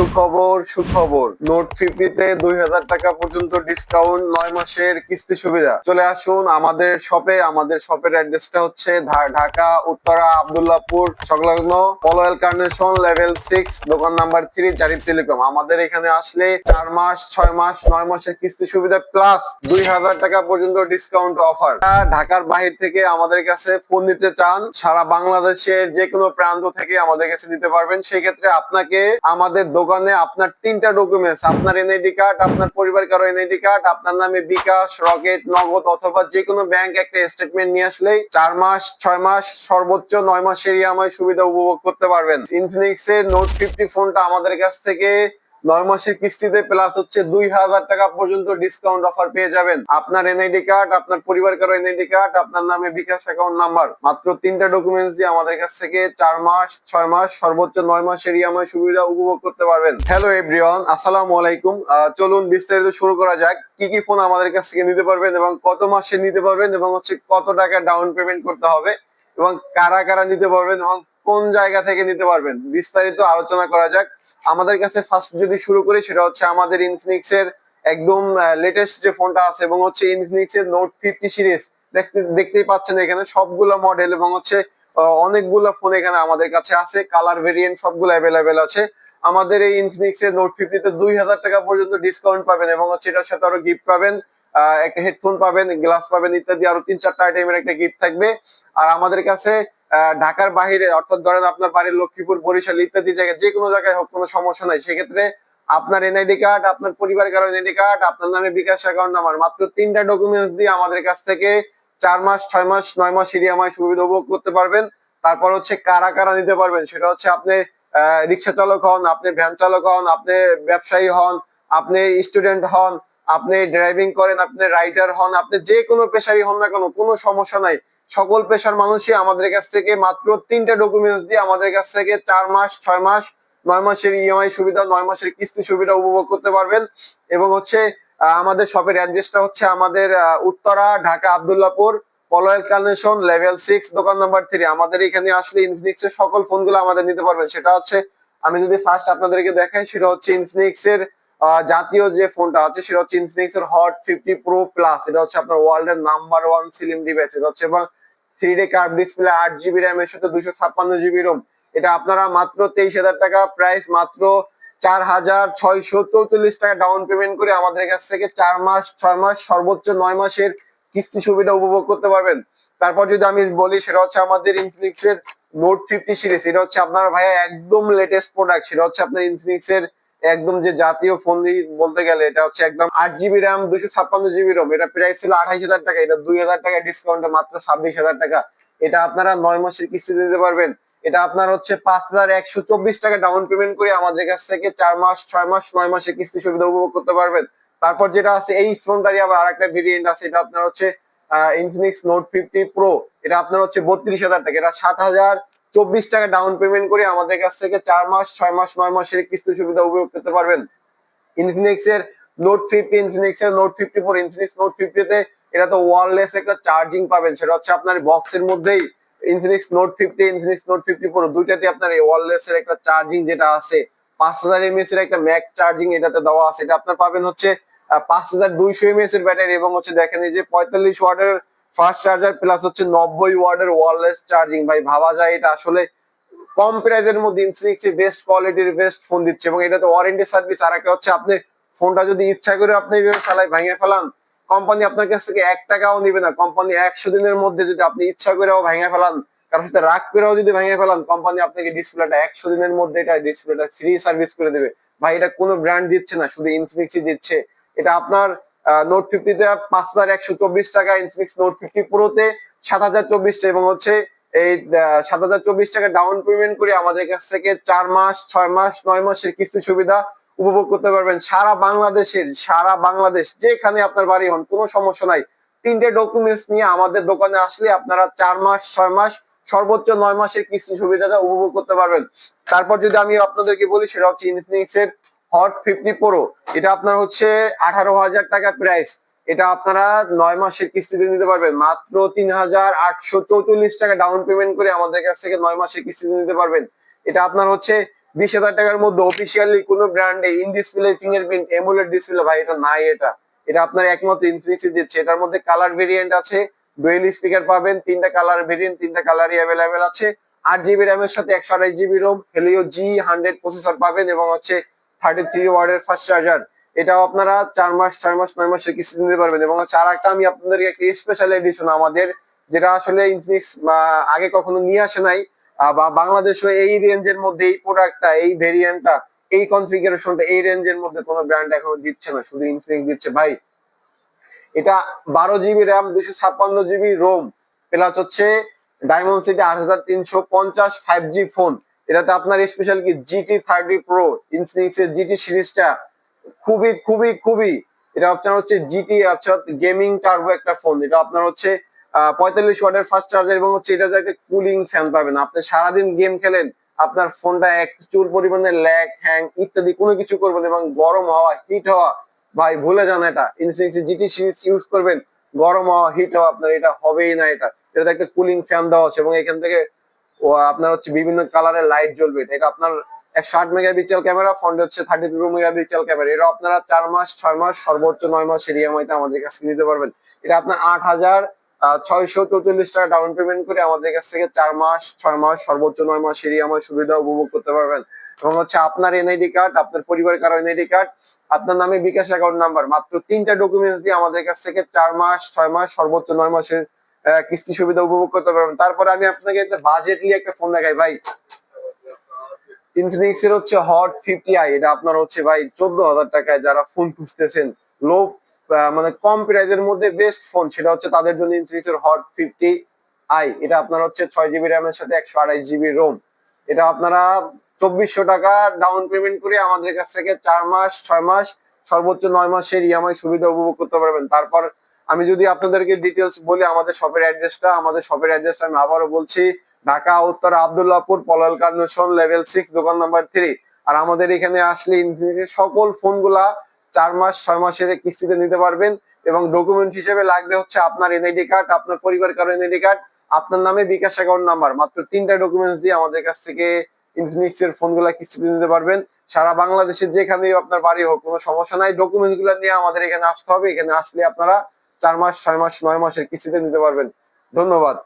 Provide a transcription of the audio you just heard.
সুখবর সুখবর। নোট ফিফটিতে দুই হাজার টাকা পর্যন্ত ডিসকাউন্ট নয় মাসের কিস্তি সুবিধা। চলে আসুন আমাদের শপে আমাদের শপের অ্যাড্রেসটা হচ্ছে ঢাকা, উত্তরা, আবদুল্লাপুর, সংলগ্ন পলোয়েল কার্নেশন লেভেল সিক্স দোকান নাম্বার থ্রি জারিফ টেলিকম আমাদের এখানে আসলে চার মাস, ছয় মাস, নয় মাসের কিস্তি সুবিধা প্লাস দুই হাজার টাকা পর্যন্ত ডিসকাউন্ট অফার ঢাকার বাহির থেকে আমাদের কাছে ফোন নিতে চান, সারা বাংলাদেশের যে কোনো প্রান্ত থেকে আমাদের কাছে নিতে পারবেন। সেই ক্ষেত্রে আপনাকে আমাদের দোকানে আপনার তিনটা ডকুমেন্টস আপনার এনআইডি কার্ড আপনার পরিবার কারও এনআইডি কার্ড আপনার নামে বিকাশ, রকেট, নগদ অথবা যে কোনো ব্যাংক একটা স্টেটমেন্ট নিয়ে আসলেই চার মাস, ছয় মাস, সর্বোচ্চ নয় মাসের ইএমআই সুবিধা উপভোগ করতে পারবেন। ইনফিনিক্স এর নোট ফিফটি ফোনটা আমাদের কাছ থেকে নয় মাসের কিস্তিতে প্লাস হচ্ছে দুই হাজার টাকা পর্যন্ত ডিসকাউন্ট অফার পেয়ে যাবেন। আপনার এনআইডি কার্ড আপনার পরিবার কারও এনআইডি কার্ড আপনার নামে বিকাশ অ্যাকাউন্ট নাম্বার মাত্র তিনটা ডকুমেন্টস দিয়ে আমাদের কাছ থেকে চার মাস, ছয় মাস, সর্বোচ্চ নয় মাসের ইএমআই সুবিধা উপভোগ করতে পারবেন। হ্যালো এভরিওয়ান আসসালামু আলাইকুম। চলুন বিস্তারিত শুরু করা যাক। কি কি ফোন আমাদের কাছ থেকে নিতে পারবেন এবং কত মাসে নিতে পারবেন এবং হচ্ছে কত টাকা ডাউন পেমেন্ট করতে হবে এবং কারা কারা নিতে পারবেন এবং কোন জায়গা থেকে নিতে পারবেন? বিস্তারিত আলোচনা করা যাক। আমাদের কাছে ফার্স্ট যদি শুরু করি, সেটা হচ্ছে আমাদের ইনফিনিক্স এর একদম লেটেস্ট যে ফোনটা আছে এবং হচ্ছে ইনফিনিক্স এর নোট ফিফটি সিরিজ দেখতে, দেখতেই পাচ্ছেন এখানে সবগুলো মডেল এবং হচ্ছে অনেকগুলো ফোন এখানে আমাদের কাছে আছে। কালার ভেরিয়েন্ট সবগুলো অ্যাভেলেবেল আছে। আমাদের এই ইনফিনিক্স এর নোট ফিফটিতে দুই হাজার টাকা পর্যন্ত ডিসকাউন্ট পাবেন এবং হচ্ছে এটার সাথে আরও গিফট পাবেন একটা হেডফোন পাবেন গ্লাস পাবেন ইত্যাদি। আরও তিন চারটা আইটেমের একটা গিফট থাকবে। আর আমাদের কাছে ঢাকার বাহিরে অর্থাৎ ধরেন আপনার বাড়ির লক্ষ্মীপুর, বরিশাল ইত্যাদি জায়গায়, যে কোনো জায়গায় হোক, কোনো সমস্যা নাই। সেক্ষেত্রে আপনার এনআইডি কার্ড, আপনার পরিবার কারও এনআইডি কার্ড, আপনার নামে বিকাশ অ্যাকাউন্ট নাম্বার, মাত্র তিনটা ডকুমেন্টস দিয়ে আমাদের কাছ থেকে চার মাস, ছয় মাস, নয় মাস ইরিয়ামাই সুবিধা উপভোগ করতে পারবেন। তারপর হচ্ছে কারা কারা নিতে পারবেন, সেটা হচ্ছে আপনি রিক্সা চালক হন, আপনি ভ্যান চালক হন, আপনি ব্যবসায়ী হন, আপনি স্টুডেন্ট হন, আপনি ড্রাইভিং করেন, আপনি রাইডার হন, আপনি যে কোনো পেশারই হন না কেন, কোনো সমস্যা নাই। সকল পেশার মানুষই আমাদের কাছ থেকে মাত্র তিনটা ডকুমেন্টস দিয়ে আমাদের কাছ থেকে চার মাস, ছয় মাস, নয় মাসের ইএমআই সুবিধা, নয় মাসের কিস্তি সুবিধা উপভোগ করতে পারবেন। এবং হচ্ছে আমাদের শপের অ্যাড্রেসটা হচ্ছে আমাদের Uttara, Dhaka, Abdullahpur, Polwel Carnation level six দোকান নাম্বার থ্রি আমাদের এখানে আসলে ইনফিনিক্স এর সকল ফোনগুলো আমাদের নিতে পারবেন। সেটা হচ্ছে, আমি যদি ফার্স্ট আপনাদেরকে দেখাই, সেটা হচ্ছে ইনফিনিক্স এর জাতীয় যে ফোনটা আছে, সেটা হচ্ছে ইনফিনিক্স এর হট ফিফটি প্রো প্লাস এটা হচ্ছে আপনার ওয়ার্ল্ড এর নাম্বার ওয়ান সিলিম ডিভাইস এটা হচ্ছে এবং থ্রি ডে কার্ভ ডিসপ্লে আট জিবি র্যাম এর সাথে দুশো ছাপ্পান্ন জিবি রোম এটা আপনারা মাত্র তেইশ হাজার টাকা প্রাইস মাত্র চার হাজার ছয়শো চৌচল্লিশ টাকা ডাউন পেমেন্ট করে আমাদের কাছ থেকে চার মাস, ছয় মাস, সর্বোচ্চ নয় মাসের কিস্তি সুবিধা উপভোগ করতে পারবেন। তারপর যদি আমি বলি, সেটা হচ্ছে আমাদের ইনফিনিক্স এর নোট ফিফটি সিরিজ এটা হচ্ছে আপনার ভাইয়া একদম লেটেস্ট প্রোডাক্ট সেটা হচ্ছে আপনার ইনফিনিক্স এর একদম যে জাতীয় ফোন বলতে গেলে এটা হচ্ছে একদম আট জিবি র্যাম দুশো ছাপ্পান্ন জিবি রোম এটা প্রাইস ছিল আঠাইশ হাজার টাকা, এটা দুই হাজার টাকা ডিসকাউন্টে মাত্র ছাব্বিশ হাজার টাকা। এটা আপনারা নয় মাসের কিস্তি দিতে পারবেন। এটা আপনার হচ্ছে পাঁচ হাজার একশো চব্বিশ টাকা ডাউন পেমেন্ট করে আমাদের কাছ থেকে চার মাস, ছয় মাস, নয় মাসের কিস্তি সুবিধা উপভোগ করতে পারবেন। তারপর যেটা আছে, এই ফোনটারই আবার আরেকটা ভেরিয়েন্ট আছে। এটা আপনার হচ্ছে ইনফিনিক্স নোট ফিফটি প্রো এটা আপনার হচ্ছে বত্রিশ হাজার টাকা। এটা সাত হাজার চব্বিশ টাকা ডাউন পেমেন্ট করে আমাদের কাছ থেকে চার মাস, ছয় মাস, নয় মাসের কিস্তি সুবিধা উপভোগ করতে পারবেন। ইনফিনিক্স এর নোট ফিফটি ইনফিনিক্স এর note fifty four Infinix note ফিফটিতে এটা তো ওয়ারলেস একটা চার্জিং পাবেন। সেটা হচ্ছে আপনার বক্সের মধ্যেই Infinix note fifty Infinix note fifty four দুইটাতে আপনার এই ওয়ারলেস এর একটা চার্জিং যেটা আছে, পাঁচ হাজার এমএস এর একটা ম্যাক চার্জিং এটাতে দেওয়া আছে। এটা আপনার পাবেন হচ্ছে পাঁচ হাজার দুইশো এমএস এর ব্যাটারি এবং হচ্ছে দেখেন এই যে পঁয়তাল্লিশ ওয়াটের ফাস্ট চার্জার প্লাস হচ্ছে নব্বই ওয়াটের ওয়ারলেস চার্জিং। ভাই, ভাবা যায় এটা আসলে কম প্রাইজের মধ্যে ইনফিনিক্স বেস্ট কোয়ালিটির বেস্ট ফোন দিচ্ছে এবং এটা তো ওয়ারেন্টি সার্ভিস আর একটা হচ্ছে আপনি ফোনটা যদি ইচ্ছা করে আপনি চালাই ভেঙে ফেলান কোম্পানি আপনার কাছ থেকে এক টাকাও নিবে না। কোম্পানি একশো দিনের মধ্যে যদি আপনি ইচ্ছা করেও ভেঙে ফেলান, কারোর সাথে রাগ করেও যদি ভেঙে ফেলান কোম্পানি আপনাকে ডিসপ্লেটা একশো দিনের মধ্যে এটা ডিসপ্লেটা ফ্রি সার্ভিস করে দেবে। ভাই, এটা কোনো ব্র্যান্ড দিচ্ছে না, শুধু ইনফিনিক্সই দিচ্ছে। এটা আপনার নোট ফিফটিতে পাঁচ হাজার একশো চব্বিশ টাকা ইনফিনিক্স নোট ফিফটি প্রোতে সাত হাজার চব্বিশ এবং হচ্ছে এই সাত হাজার চব্বিশ টাকা ডাউন পেমেন্ট করে আমাদের কাছ থেকে চার মাস, ছয় মাস, নয় মাসের কিস্তি সুবিধা উপভোগ করতে পারবেন। সারা বাংলাদেশের, সারা বাংলাদেশ, যেখানে আপনার বাড়ি হন, কোনো সমস্যা নাই। তিনটে ডকুমেন্টস নিয়ে আমাদের দোকানে আসলে আপনারা চার মাস, ছয় মাস, সর্বোচ্চ নয় মাসের কিস্তি সুবিধাটা উপভোগ করতে পারবেন। তারপর যদি আমি আপনাদেরকে বলি, সেটা হচ্ছে ইনফিনিক্স এর হট ফিফটি প্রো এটা আপনার হচ্ছে আঠারো হাজার টাকা প্রাইস এটা আপনারা নয় মাসের কিস্তিতে নিতে পারবেন। মাত্র তিন হাজার আটশো চৌচল্লিশ টাকা ডাউন পেমেন্ট করে আমাদের কাছ থেকে নয় মাসের কিস্তিতে নিতে পারবেন। এটা আপনার হচ্ছে বিশ হাজার টাকার মধ্যে অফিসিয়ালি কোনো ব্র্যান্ডে in display fingerprint AMOLED display ভাই, এটা নাই এটা। এটা আপনার একমাত্র ইনফিনিক্সি দিচ্ছে। এটার মধ্যে কালার ভেরিয়েন্ট আছে ডুয়েল স্পিকার পাবেন, তিনটা কালার ভেরিয়েন্ট তিনটা কালারই অ্যাভেলেবেল আছে। আট জিবি র্যামের সাথে একশো আঠাশ GB ROM Helio G hundred processor পাবেন এবং হচ্ছে থার্টি থ্রি ওয়ার্ডের ফার্স্ট চার্জার এটাও আপনারা চার মাস, ছয় মাস, নয় মাসের কিস্তি নিতে পারবেন। এবং চার একটা আমি আপনাদেরকে একটা স্পেশাল এডিশন আমাদের, যেটা আসলে ইনফিনিক্স আগে কখনো নিয়ে আসে নাই বা বাংলাদেশও এই রেঞ্জের মধ্যে এই প্রোডাক্টটা এই ভেরিয়েন্টটা এই কনফিগারেশনটা এই রেঞ্জের মধ্যে কোনো ব্র্যান্ড এখনও দিচ্ছে না, শুধু ইনফিনিক্স দিচ্ছে। ভাই, এটা বারো জিবি র্যাম দুশো ছাপ্পান্ন জিবি রোম প্লাস হচ্ছে ডায়মন্ড সিটি আট হাজার তিনশো পঞ্চাশ ফাইভ জি ফোন এটাতে আপনার স্পেশাল কি? জিটি থার্টি প্রো ইনফিনিক্স এর জিটি সিরিজটা খুবই খুবই খুবই। এটা আপনার হচ্ছে জিটি আচ্ছা গেমিং টার্বো একটা ফোন এটা আপনার হচ্ছে পঁয়তাল্লিশ ওয়াটের ফাস্ট চার্জার এবং হচ্ছে এটাতে একটা কুলিং ফ্যান পাবেন। আপনি সারাদিন গেম খেলেন, আপনার ফোনটা এক চুল পরিমাণে ল্যাগ হ্যাং ইত্যাদি কোনো কিছু করবেন এবং গরম হওয়া হিট হওয়া, ভাই ভুলে যান এটা। ইনফিনিক্স জিটি সিরিজ ইউজ করবেন, গরম হওয়া হিট হওয়া, আপনার এটা হবেই না এটা। এটাতে একটা কুলিং ফ্যান দেওয়া আছে এবং এখান থেকে আপনার হচ্ছে বিভিন্ন কালারের লাইট জ্বলবে। এটা আপনার একশো আট মেগাপিক্সেল ক্যামেরা ফ্রন্টে হচ্ছে থার্টি টু মেগাপিক্সেল ক্যামেরা এটা আপনারা চার মাস, ছয় মাস, সর্বোচ্চ নয় মাসের ইএমআইতে আমাদের কাছে নিতে পারবেন। এটা আপনার আট হাজার ছয়শো চৌচল্লিশ টাকা ডাউন পেমেন্ট করে আমাদের কাছ থেকে চার মাস, ছয় মাস, সর্বোচ্চ নয় মাসের ইএমআই সুবিধা উপভোগ করতে পারবেন। এবং হচ্ছে আপনার এনআইডি কার্ড আপনার পরিবার কারও এনআইডি কার্ড আপনার নামে বিকাশ অ্যাকাউন্ট নাম্বার মাত্র তিনটা ডকুমেন্টস দিয়ে আমাদের কাছ থেকে চার মাস, ছয় মাস, সর্বোচ্চ নয় মাসের কিস্তি সুবিধা উপভোগ করতে পারবেন। তারপরে আমি আপনাকে একটা বাজেটলি একটা ফোন দেখাই, ভাই। ইনফিনিক্স এর হচ্ছে হট ফিফটি আই এটা আপনার হচ্ছে ভাই চোদ্দ হাজার টাকায় যারা ফোন খুঁজতেছেন, লো মানে কম প্রাইজের মধ্যে বেস্ট ফোন সেটা হচ্ছে তাদের জন্য ইনফিনিক্স এর হট ফিফটি আই এটা আপনার হচ্ছে ছয় জিবি র্যামের সাথে একশো আঠাশ জিবি রোম এটা আপনারা চব্বিশশো টাকা ডাউন পেমেন্ট করে আমাদের কাছ থেকে চার মাস, ছয় মাস, সর্বোচ্চ নয় মাসের ইএমআই সুবিধা উপভোগ করতে পারবেন। তারপর আমি যদি আপনাদেরকে ডিটেলস বলি, আমাদের শপের অ্যাড্রেসটা আমাদের শপের অ্যাড্রেসটা আমি আবারও বলছি, ঢাকা, উত্তর, Abdullahpur Polwel Carnation level six দোকান নাম্বার থ্রি আর আমাদের এখানে আসলে সকল ফোনগুলা চার মাস, ছয় মাসের কিস্তিতে নিতে পারবেন এবং ডকুমেন্ট হিসেবে লাগবে হচ্ছে আপনার এনআইডি কার্ড আপনার পরিবার কারও এনআইডি কার্ড আপনার নামে বিকাশ অ্যাকাউন্ট নাম্বার মাত্র তিনটা ডকুমেন্টস দিয়ে আমাদের কাছ থেকে ইনফিনিক্স এর ফোনগুলা কিস্তিতে নিতে পারবেন। সারা বাংলাদেশের যেখানে আপনার বাড়ি হোক, কোনো সমস্যা নাই। ডকুমেন্টসগুলো নিয়ে আমাদের এখানে আসতে হবে। এখানে আসলে আপনারা চার মাস ছয় মাস নয় মাসের কিস্তিতে নিতে পারবেন। ধন্যবাদ।